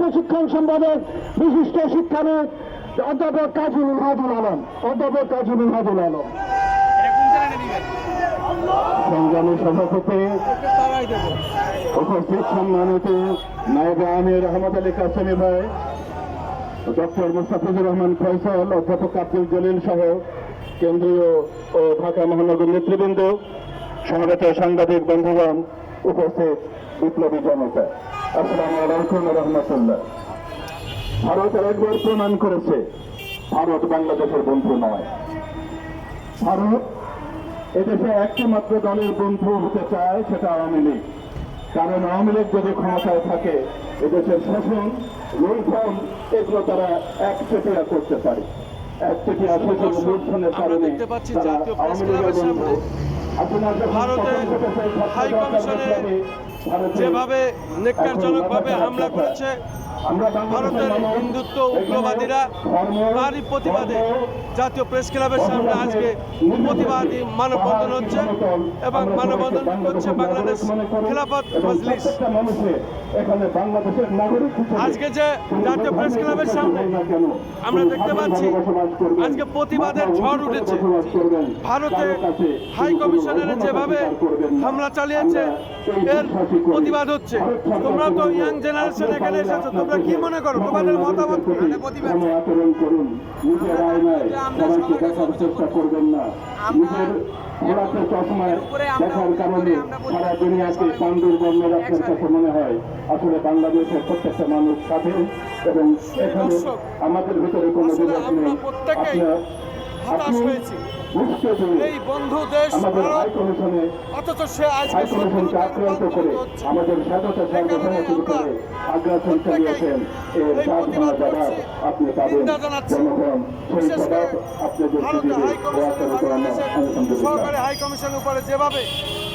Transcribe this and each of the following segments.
প্রশিক্ষণ সম্পাদক বিশিষ্ট শিক্ষাবিদ অধ্যাপক কাজী মিনহাজুল আলম, অধ্যাপক কাজী মিনহাজুল আলম। সংগ্রামী সভাপতি, উপস্থিত সম্মানিত আলী ভাই, ডক্টর মুস্তাফিজুর রহমান ফয়সাল, অধ্যাপক আব্দুল জলিল সহ কেন্দ্রীয় ও ঢাকা মহানগর নেতৃবৃন্দ সাংবাদিক বন্ধুগণ, উপস্থিত বিপ্লবী জনতা। আসসালামু আলাইকুম রহমতুল্লাহ। ভারত একবার প্রমাণ করেছে ভারত বাংলাদেশের বন্ধু নয়। ভারত এদেশে একটি মাত্র দলের বন্ধু হতে চায় সেটা আওয়ামী লীগ। কারণ আওয়ামী লীগ যদি ক্ষমতায় থাকে এদেশের শোষণ লুণ্ঠন এগুলো তারা এক চেটিয়া করতে পারে। এক চেটিয়া শোষণ লুণ্ঠনের কারণে তারা আওয়ামী লীগের বন্ধু। আপনার ভারতের হাই যেভাবে নেককারজনকভাবে হামলা। করেছে ভারতের হিন্দুত্ব উগ্রবাদীরা তারই প্রতিবাদে জাতীয় প্রেস ক্লাবের সামনে আজকে প্রতিবাদী মানববন্ধন হচ্ছে এবং মানববন্ধন করছে বাংলাদেশ খেলাফত মজলিস। আজকে যে জাতীয় প্রেস ক্লাবের সামনে আমরা দেখতে পাচ্ছি আজকে প্রতিবাদের ঝড় উঠেছে। ভারতে হাই কমিশনের যেভাবে হামলা চালিয়েছে এর প্রতিবাদ হচ্ছে। তোমরা তো ইয়াং জেনারেশন এখানে এসেছ তোমরা কি মনে করো? তোমাদের মতামত? আচরণ করুন নিজের আয়নায় সবাইকে দেখার চেষ্টা করবেন না। নিজের ঘোরাতে চশমায় দেখার কারণে সারা দুনিয়াকে পাণ্ডুর বর্ণ রাখার কাছে মনে হয় আসলে বাংলাদেশের প্রত্যেকটা মানুষ এবং এখানে আমাদের ভিতরে কোনো বিরোধ নেই। আপনার হতাশ আপনি এই বন্ধু দেশ অথচ সে আজকে আমাদের স্বাধীনতা সার্বভৌমত্ব করে আগ্রাসন চালিয়েছেন। এর প্রতিবাদ আপনি পাবেন জনগণ। সেই জবাব আপনাদের হাই কমিশনের সহকারী হাই কমিশনের উপরে যেভাবে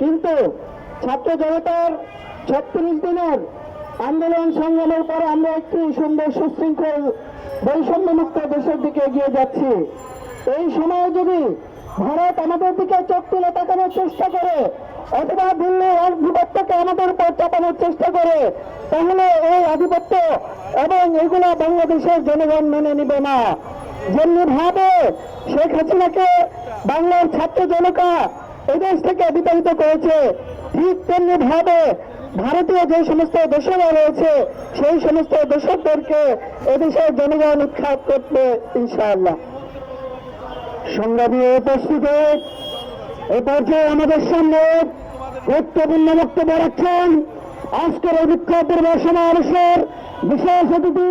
কিন্তু ছাত্র জনতার ছত্রিশ দিনের আন্দোলন সংগ্রামের পর আমরা একটি সুন্দর সুশৃঙ্খল বৈষম্যমুক্ত দেশের দিকে এগিয়ে যাচ্ছি। এই সময়ে যদি ভারত আমাদের দিকে চোখ তুলে তাকানোর চেষ্টা করে, অথবা দিল্লি আধিপত্যকে আমাদের উপর চাপানোর চেষ্টা করে, তাহলে এই আধিপত্য এবং এগুলো বাংলাদেশের জনগণ মেনে নিবে না। যেমনি ভাবে শেখ হাসিনাকে বাংলার ছাত্র জনতা এদেশ থেকে বিতাড়িত করেছে। ঠিক তেমনি ভাবে ভারতীয় যে সমস্ত দোষরা রয়েছে, সেই সমস্ত দোষকদেরকে এদেশের জনগণ উৎখাত করবে ইনশাআল্লাহ। সংগ্রামী উপস্থিতি, এ পর্যায়ে আমাদের সামনে গুরুত্বপূর্ণ বক্তব্য রাখছেন আজকের বিক্ষোভ সমাবেশের বিশেষ অতিথি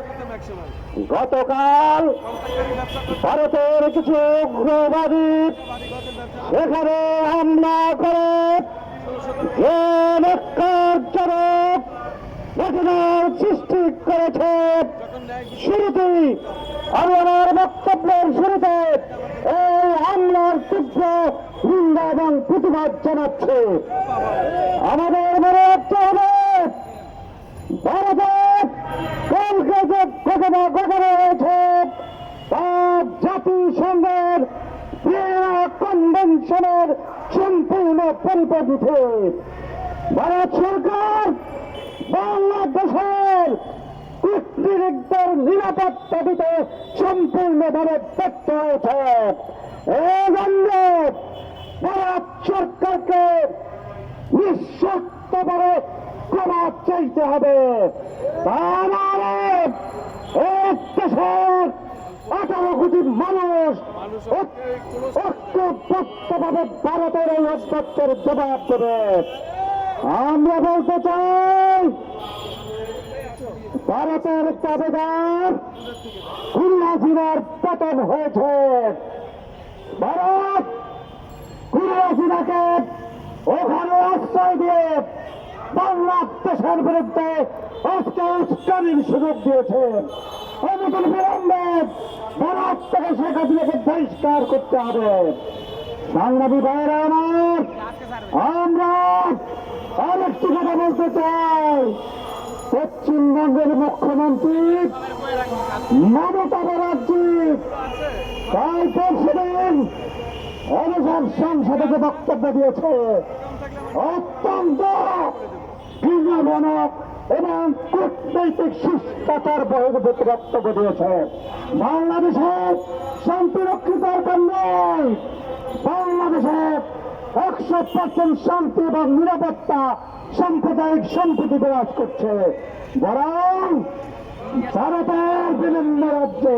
গতকাল ভারতের কিছু উগ্রবাদী সেখানে হামলা করে সৃষ্টি করেছে। শুরুতেই আমি আমার বক্তব্যের শুরুতে এই হামলার তীব্র নিন্দা এবং প্রতিবাদ জানাচ্ছি। আমাদের রাখতে হবে ভারতের কলকে যে ঘটানো হয়েছে তা জাতিসংঘের কনভেনশনের সম্পূর্ণ পরিপন্থী ভারত সরকার বাংলাদেশের কূটনীতিকদের নিরাপত্তা দিতে সম্পূর্ণভাবে ব্যর্থ হয়েছে। এই ভারত সরকারকে নিঃশক্তভাবে ক্ষমা চাইতে হবে। তা এক দেশের আঠারো কোটি মানুষ ঐক্যবদ্ধ পাবে ভারতের এই অধ্যক্ষের জবাব দেবে। আমরা বলতে চাই, ভারতের দাবিদার খুলনা জিনার পতন হয়েছে। ভারত খুলনা জিনাকে ওখানে আশ্রয় দিয়ে বাংলাদেশের বিরুদ্ধে আজকে উস্কানির সুযোগ দিয়েছে অনুকূল বিলম্বে ভারত থেকে শেখ হাসিনাকে বহিষ্কার করতে হবে। সাংবাদিক ভাইয়েরা আমার, আমরা আরেকটি কথা বলতে চাই। পশ্চিমবঙ্গের মুখ্যমন্ত্রী মমতা ব্যানার্জি, তাই পরশুদিন অনুসার সংসদে যে বক্তব্য দিয়েছে, অত্যন্ত ঘৃণাজনক এবং কূটনৈতিক শিষ্টাচার বহির্ভূত বক্তব্য দিয়েছে। বাংলাদেশের শান্তি রক্ষিত দরকার নয় বাংলাদেশে একশো পার্সেন্ট শান্তি এবং নিরাপত্তা সাম্প্রদায়িক সম্প্রীতি বিরাজ করছে। বরং ভারতের বিভিন্ন রাজ্যে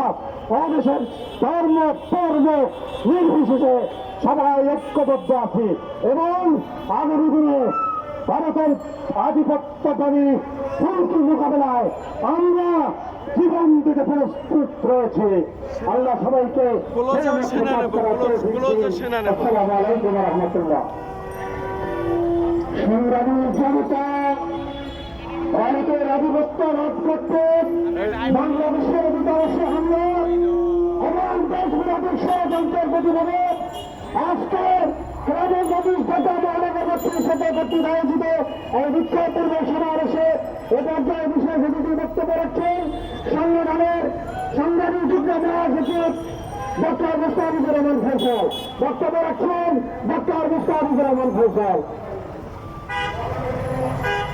বাংলাদেশের ধর্ম ধর্ম নির্বিশেষে সবাই ঐক্যবদ্ধ আছি এবং আগামী দিনে ভারতের আধিপত্যবাদী হুমকি মোকাবেলায় আমরা জীবন দিতে প্রস্তুত রয়েছে আল্লাহ সবাইকে। আসসালামু আলাইকুম সংগ্রামী জনতা ভারতের আধিপত্য রোধ করতে বাংলাদেশের বিকাশে হামলা এবং দেশ বিরোধী ষড়যন্ত্রের প্রতিবাদে আজকে গ্রামের নদী ঢাকা মহানগর সাথে কর্তৃক আয়োজিত এই বিক্ষোভ এ পর্যায়ে বিশেষ অতিথি বক্তব্য রাখছেন সংগঠনের সংগ্রামী যুগ্ম মহাসচিব ডক্টর মুস্তাফিজুর রহমান ফৈসল বক্তব্য রাখছেন ডক্টর মুস্তাফিজুর রহমান ফৈসল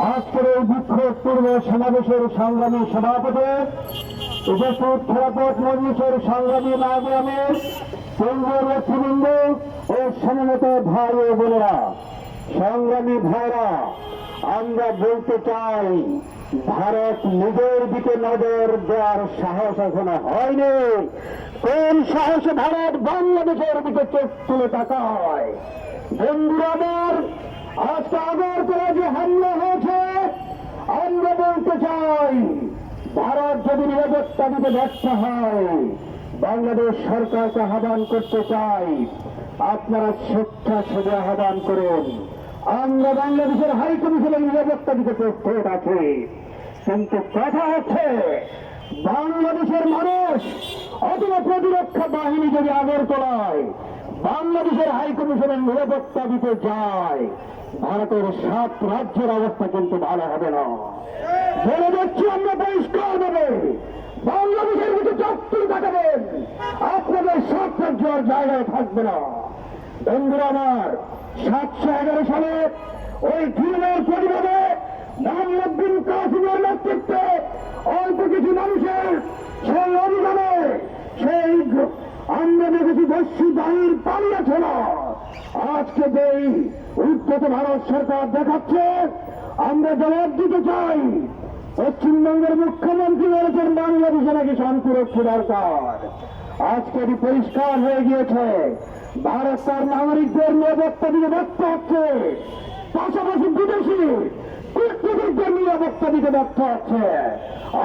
আজকের এই বিক্ষোভ পূর্ব সমাবেশের সংগ্রামী সভাপতি, উপস্থিত খেলাপথ মজলিসের সংগ্রামী নাগরামের কেন্দ্রীয় নেতৃবৃন্দ ও সমবেত ভাই ও বোনেরা, সংগ্রামী ভাইরা, আমরা বলতে চাই, ভারত নিজের দিকে নজর দেওয়ার সাহস এখনও হয়নি। কোন সাহসে ভারত বাংলাদেশের দিকে চোখ তুলে তাকায়? বন্ধুরা আমার, আজকে করে যে হামলা হয়েছে আমরা বলতে চাই, ভারত যদি নিরাপত্তা দিতে ব্যর্থ হয়, বাংলাদেশ সরকারকে আহ্বান করতে চাই, আপনারা স্বেচ্ছাসেবী আহ্বান করুন। আমরা বাংলাদেশের হাই কমিশনের নিরাপত্তা দিতে প্রস্তুত আছি। কিন্তু কথা হচ্ছে, বাংলাদেশের মানুষ অথবা প্রতিরক্ষা বাহিনী যদি আগরতলায় বাংলাদেশের হাই কমিশনের নিরাপত্তা দিতে যায় ভারতের সাত রাজ্যের অবস্থা কিন্তু ভালো হবে না। বলে দিচ্ছি, আমরা পরিষ্কার দেবে বাংলাদেশের মধ্যে চত্বর কাটাবেন আপনাদের সাত রাজ্য আর জায়গায় থাকবে না। বন্ধুরা আমার, সাতশো এগারো সালে ওই ধীরের পরিবারে মোহাম্মদ বিন কাসিমের নেতৃত্বে অল্প কিছু মানুষের সেই অভিযানে সেই আমরা দেখেছি দস্যু বাহির পালিয়েছে না। আজকে যেই উদ্যত ভারত সরকার দেখাচ্ছে, আমরা জবাব দিতে চাই, পশ্চিমবঙ্গের মুখ্যমন্ত্রী বলেছেন, বাংলাদেশে নাকি শান্তি রক্ষী দরকার। আজকে এটি পরিষ্কার হয়ে গিয়েছে। ভারত তার নাগরিকদের নিরাপত্তা দিয়ে ব্যর্থ হচ্ছে। পাশাপাশি বিদেশি কূটনীতিকদের নিরাপত্তা দিতে ব্যর্থ হচ্ছে।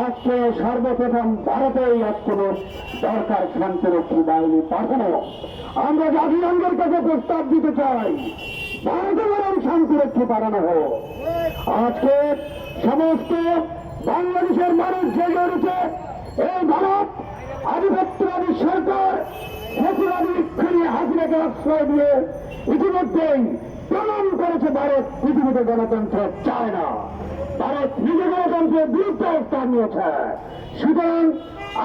আজকে সর্বপ্রথম ভারতেই আজকে দরকার শান্তিরক্ষী বাহিনী পাঠানো। আমরা জাতিসংঘের কাছে প্রস্তাব দিতে চাই। ভারতে বরং শান্তিরক্ষী পাঠানো হোক। আজকে সমস্ত বাংলাদেশের মানুষ জেগে উঠেছে। এই ভারত আধিপত্যবাদী সরকার ফেসিবাদী খুনি হাসিনাকে আশ্রয় দিয়ে ইতিমধ্যেই প্রমাণ করেছে ভারত। পৃথিবীতে গণতন্ত্র চায় না। ভারত নিজে গণতন্ত্রের বিরুদ্ধে অবস্থান নিয়েছে। সুতরাং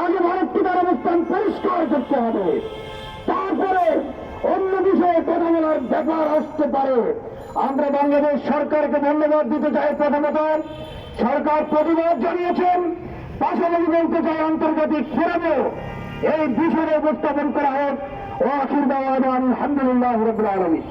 আগে ভারতকে তার অবস্থান পরিষ্কার করতে হবে। তারপরে অন্য বিষয়ে কথা বলার ব্যাপার আসতে পারে। আমরা বাংলাদেশ সরকারকে ধন্যবাদ দিতে চাই প্রথমত। সরকার প্রতিবাদ জানিয়েছেন। পাশাপাশি বলতে চাই আন্তর্জাতিক ফোরামে এই বিষয়ে উপস্থাপন করা হোক। ও আখির দাওয়ান আলহামদুলিল্লাহ রবিল আলমী